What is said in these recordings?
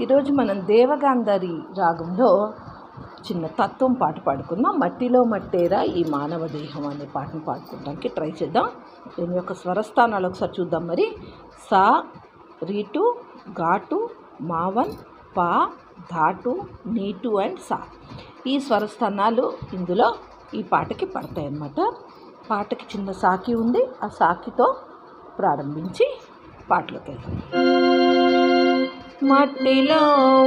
ఈరోజు మనం దేవగాంధారి రాగంలో చిన్న తత్వం పాట పాడుకుందాం. మట్టిలో మట్టేరా ఈ మానవ దేహం అనే పాటను పాడుకోవడానికి ట్రై చేద్దాం. దీని యొక్క స్వరస్థానాలు ఒకసారి చూద్దాం మరి. సా రీటు ఘాటు మావన్ పా ధాటు నీటు అండ్ సా. ఈ స్వరస్థానాలు ఇందులో ఈ పాటకి పడతాయి అన్నమాట. పాటకి చిన్న సాకి ఉంది. ఆ సాకితో ప్రారంభించి పాటలోకి వెళ్తాం మట్టిలో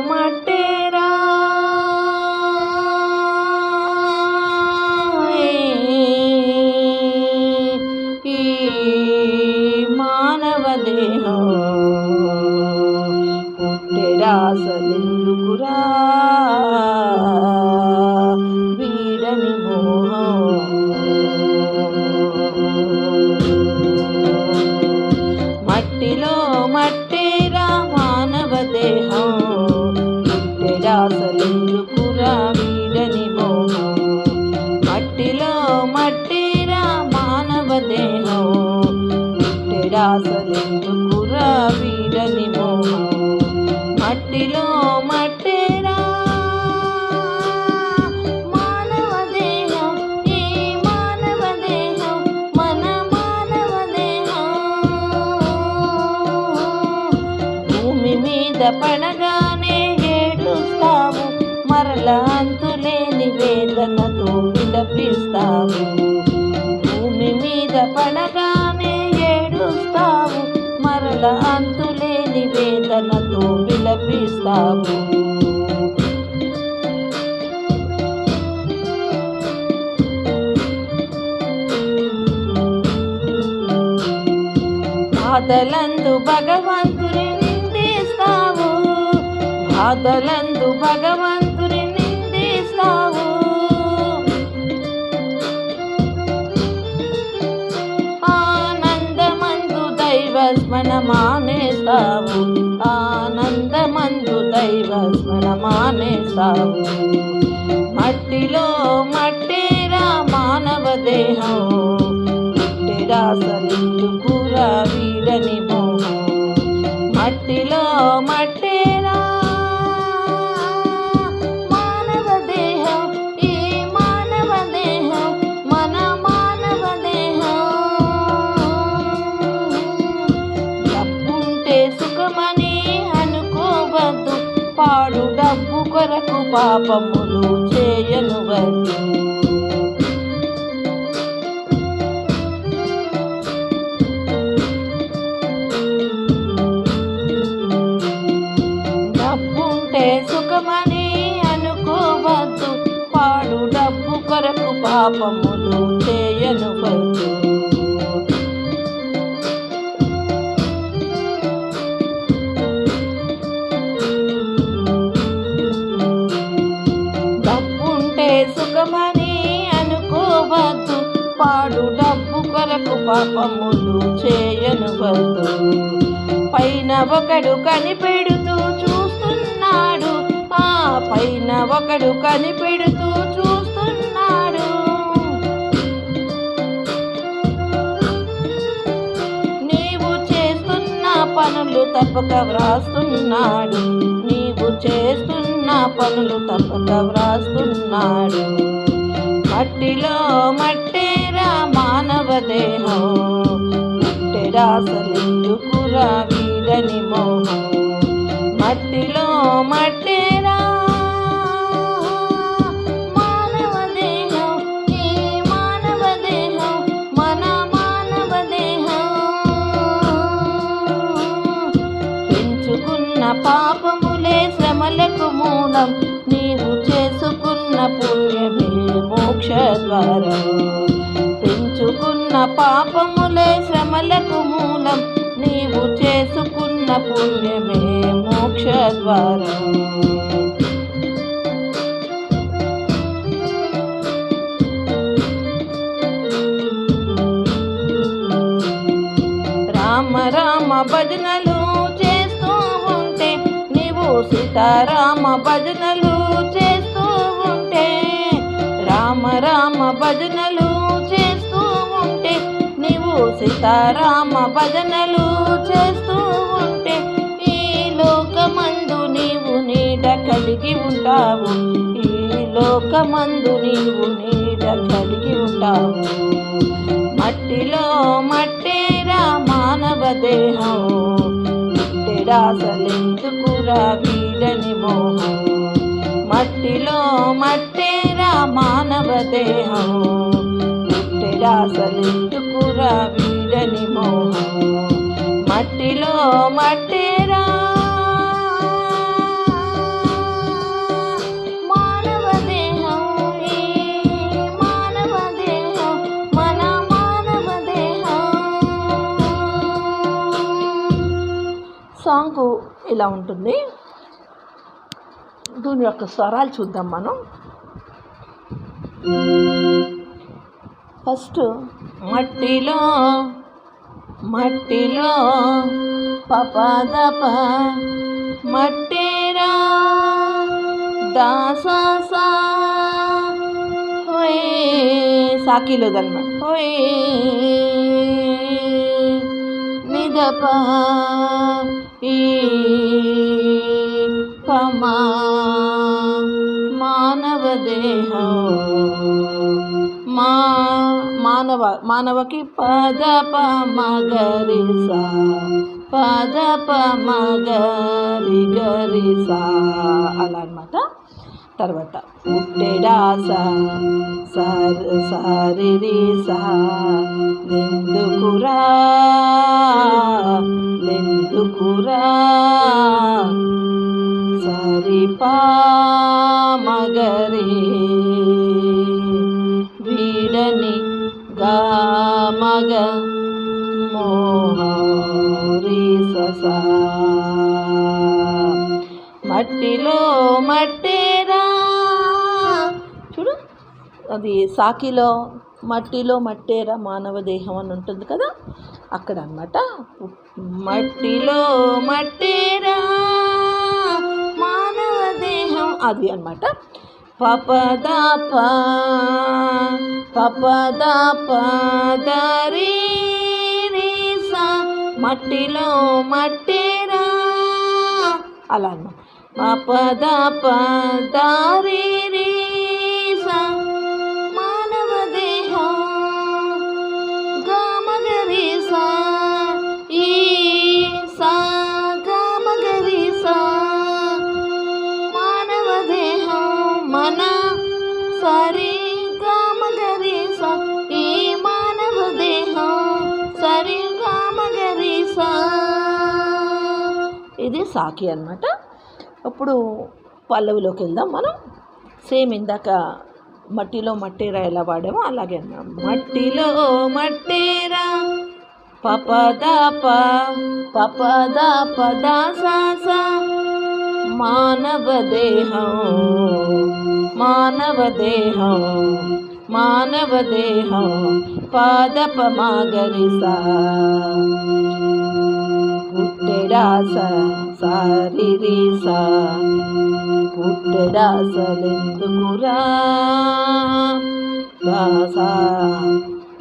మట్టేరా మీద పడగానే ఏడుస్తావు మరల అంతులేని వేదనతో విలపిస్తావు భూమి మీద పడగానే ఏడుస్తావు మరలా అంతులేని వేదనతో విలపిస్తావు బాధలందు భగవంతు బాధలందు భగవంతుని నిందిస్తావు. ఆనందమందు దైవ స్మరణ మానేస్తావు. ఆనందమందు దైవ స్మరణ మానేస్తావు. మట్టిలో మట్టేరా మానవ దేహం. పుట్టిరాసలిందుకురా వీడని మోహం. మట్టిలో మట్టి డబ్బుంటే సుఖమని అనుకోవద్దు. పాడు డబ్బు కొరకు పాపములు చేయను వద్దు డబ్బుంటే సుఖమని అనుకోవద్దు. పాడు డబ్బు కొరకు పాపములు చేయను పాపములు చేయను వద్దు పైన ఒకడు కనిపెడుతూ చూస్తున్నాడు. ఆ పైన ఒకడు కనిపెడుతూ చూస్తున్నాడు. నీవు చేస్తున్న పనులు తప్పక వ్రాస్తున్నాడు. నీవు చేస్తున్న పనులు తప్పక వ్రాస్తున్నాడు. మట్టిలో మట్టేరా మానవ దేహం మట్టెరాసలెందుకురా వీడని మోహం. మట్టిలో మట్టేరా మానవ దేహం ఈ మానవ దేహం మన మానవ దేహం పెంచుకున్న పాపములే శ్రమలకు మూలం. మోక్ష పెంచుకున్న పాపములే శ్రమలకు మూలం. నీవు చేసుకున్న పుణ్యమే మోక్షద్వారం. రామ రామ భజనలు చేస్తూ ఉంటే నీవు సీతారామ భజనలు భజనలు చేస్తూ ఉంటే నీవు సీతారామ భజనలు చేస్తూ ఉంటే ఈ లోకమందు నీవు కలిగి ఉంటావు. ఈ లోకమందు నీవు నీడ కలిగి ఉంటావు. మట్టిలో మట్టేరా మానవ దేహం. పుట్టెడాసలెందుకురా వీడని మోహం. మట్టిలో మట్టేరా మానవ దేహం పుట్టెడాసలెందుకురా వీడని మోహం. మట్టిలో మట్టిరా మన సాంగ్ ఇలా ఉంటుంది. దీని యొక్క స్వరాలు చూద్దాం మనం. ఫస్ట్ మట్టిలో మట్టిలో పపదప మట్టేరా దాసా హోయ్ సాకిలో దన్నమాట హోయ్ నిదప ఈ పమా. మానవ దేహం. మా మానవ మానవకి పద ప సా పద ప మగరి గరి సా అలా అనమాట తర్వాత పుట్టెడాస సారి సరి సా లెందుకురా మగరి. వీడని గా మగ మోహరి ససా. మట్టిలో మట్టేరా. చూడు అది సాకిలో మట్టిలో మట్టేరా మానవ దేహం అని ఉంటుంది కదా అక్కడ అన్నమాట మట్టిలో మట్టి అది అన్నమాట. పపదాప పపదాప దరి మట్టిలో మట్టిరా అలా అన్నమాట. పపద దారి సాకి అన్నమాట. ఇప్పుడు పల్లవిలోకి వెళ్దాం మనం. సేమ్ ఇందాక మట్టిలో మట్టేరా ఎలా వాడామో అలాగే అన్నాం. మట్టిలో మట్టేరా పపదాప పపదాప దాసాస మానవ దేహం మానవ దేహం మానవ దేహం పాదప మాగరిసా పుట్టెడాస సారిరీసా పుట్టెడాసలెందుకురా దాసా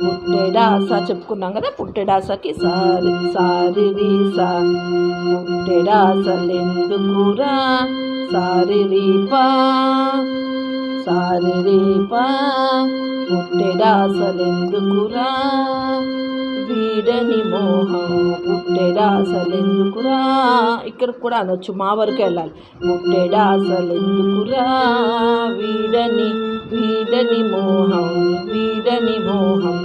పుట్టెడాస చెప్పుకున్నాం కదా పుట్టెడాసకి సారి సారిరీసా పుట్టెడాసలెందుకురా సారిరీపా సారి రేపా? పుట్టెడాసలెందుకురా వీడని మోహం పుట్టెడాసలెందుకురా ఇక్కడ కూడా అనొచ్చు మా వరకు వెళ్ళాలి. పుట్టెడాసలెందుకురా వీడని వీడని మోహం వీడని మోహం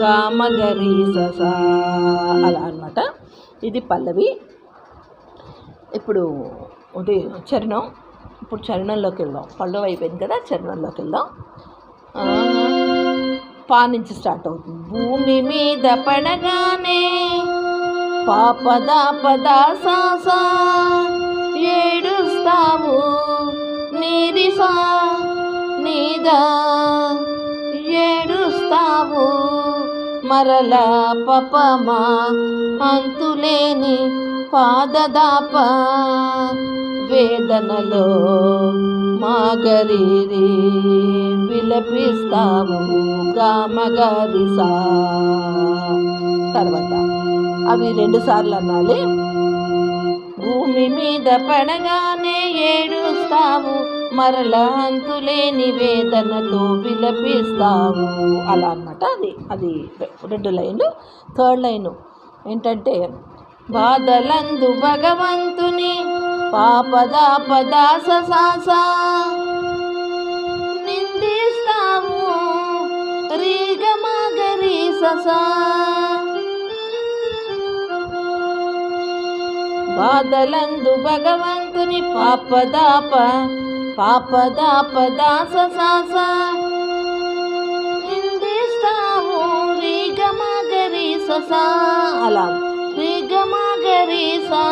గామగరి ససా అలా అనమాట ఇది పల్లవి. ఇప్పుడు ఉదయం చరణం. ఇప్పుడు చరణంలోకి వెళ్దాం. పల్లవి అయిపోయింది కదా చరణంలోకి వెళ్దాం. పా నుంచి స్టార్ట్ అవుతుంది. భూమి మీద పడగానే పాపద పదా సాసా ఏడుస్తావు. నీరిసా నీదా ఏడుస్తావు. మరల పపమా అంతులేని పాదదాప వేదనలో మాగరీరి విలపిస్తావు గామగరిసా తర్వాత అవి రెండు సార్లు అనాలి. భూమి మీద పడగానే ఏడుస్తావు మరల అంతులేని వేదనతో విలపిస్తావు అలా అన్నమాట అది. అది రెండు లైన్ థర్డ్ లైను ఏంటంటే బాధలందు భగవంతుని పాపదాపదాస సాస నిందిస్తాము రీగమగరి ససా బాధలందు భగవంతుని పాపదాప పాపదాప దాస సాస నిందిస్తావు రీగమగరి ససా అలా రీగమగరి సా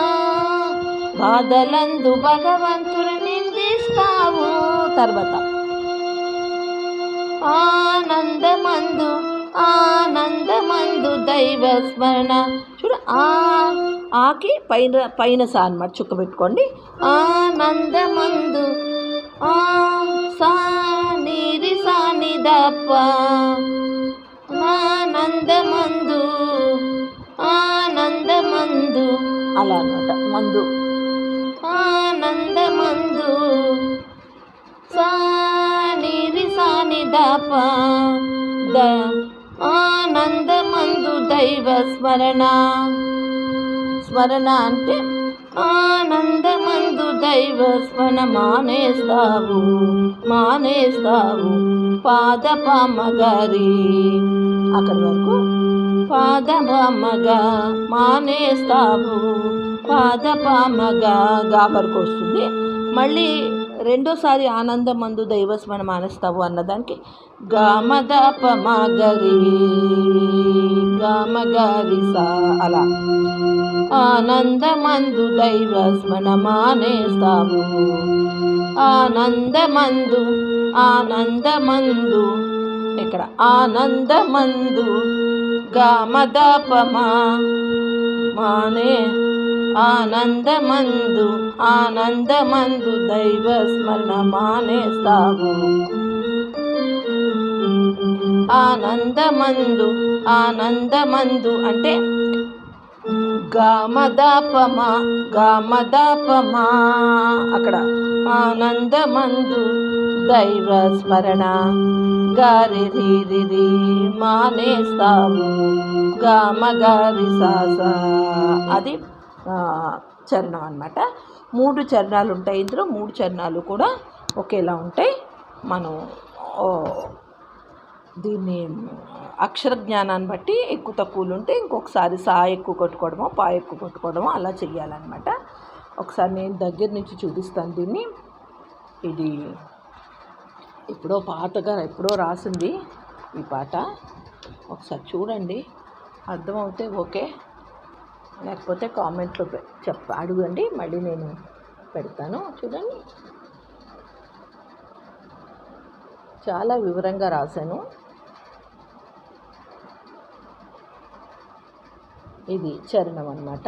బాధలందు భగవంతుని నిందిస్తావు తర్వాత. ఆనందమందు ఆనందమందు దైవ స్మరణ. చూడు ఆ ఆకి పైన పైన సా అనమాట చుక్క పెట్టుకోండి. ఆనందమందు ఆ సా నీరి సాని దప్ప ఆనందమందు ఆనందమందు అలా అనమాట మందు. ఆనందమందు. సానిరి సాని ద ఆనందమందు దైవ స్మరణ. స్మరణ అంటే ఆనందమందు దైవ స్మరణ మానేస్తావు మానేస్తావు పాదపామగారి. అక్కడి వరకు పాదపామగా మానేస్తావు. పాదపామగా గా వరకు వస్తుంది మళ్ళీ రెండోసారి ఆనందమందు దైవస్మరణ మానేస్తావు అన్నదానికి. గామదప మగరి గామగారి సా అలా. ఆనందమందు దైవస్మరణ మానేస్తావు. ఆనందమందు ఆనందమందు ఇక్కడ ఆనందమందు గమదపమా మానే ఆనందమందు ఆనందమందు దైవ స్మరణ మానేస్తావు ఆనందమందు ఆనందమందు అంటే గామదాపమా గామదాపమా. అక్కడ ఆనందమందు దైవ స్మరణ గారి రీరి మానేస్తాము. గామ గారి సాస. అది చరణం అనమాట మూడు చరణాలు ఉంటాయి ఇందులో. మూడు చరణాలు కూడా ఒకేలా ఉంటాయి. మనం దీన్ని అక్షర జ్ఞానాన్ని బట్టి ఎక్కువ తక్కువలు ఉంటే ఇంకొకసారి సా ఎక్కువ కొట్టుకోవడమో పా ఎక్కువ కొట్టుకోవడమో అలా చేయాలన్నమాట ఒకసారి నేను దగ్గర నుంచి చూపిస్తాను దీన్ని. ఇది ఎప్పుడో పాతగా ఎప్పుడో రాసింది ఈ పాట. ఒకసారి చూడండి. అర్థమవుతే ఓకే. లేకపోతే కామెంట్లో పె- చెప్ప అడుగండి మళ్ళీ నేను పెడతాను. చూడండి. చాలా వివరంగా రాశాను. ఇది చరణం అన్నమాట.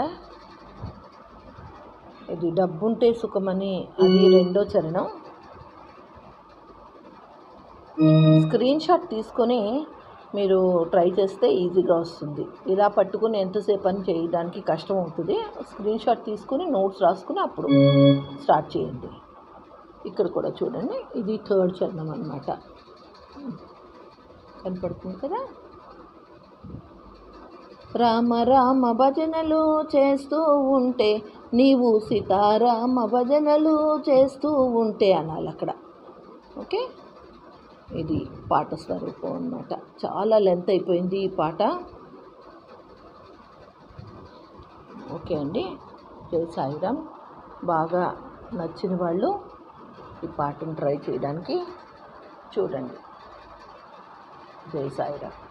ఇది డబ్బుంటే సుఖమని అది రెండో చరణం. స్క్రీన్ షాట్ తీసుకొని మీరు ట్రై చేస్తే ఈజీగా వస్తుంది. ఇలా పట్టుకుని ఎంతసేపు అని చేయడానికి కష్టం అవుతుంది. స్క్రీన్ షాట్ తీసుకుని నోట్స్ రాసుకుని అప్పుడు స్టార్ట్ చేయండి. ఇక్కడ కూడా చూడండి. ఇది థర్డ్ చరణం అనమాట కనపడుతుంది కదా? రామ రామ భజనలు చేస్తూ ఉంటే నీవు సీతారామ భజనలు చేస్తూ ఉంటే అనాలి అక్కడ. ఓకే? ఇది పాట స్వరూపం అన్నమాట. చాలా లెంత్ అయిపోయింది ఈ పాట. ఓకే అండి. జై సాయిరామ్. బాగా నచ్చిన వాళ్ళు ఈ పాటను ట్రై చేయడానికి చూడండి. జై సాయిరామ్.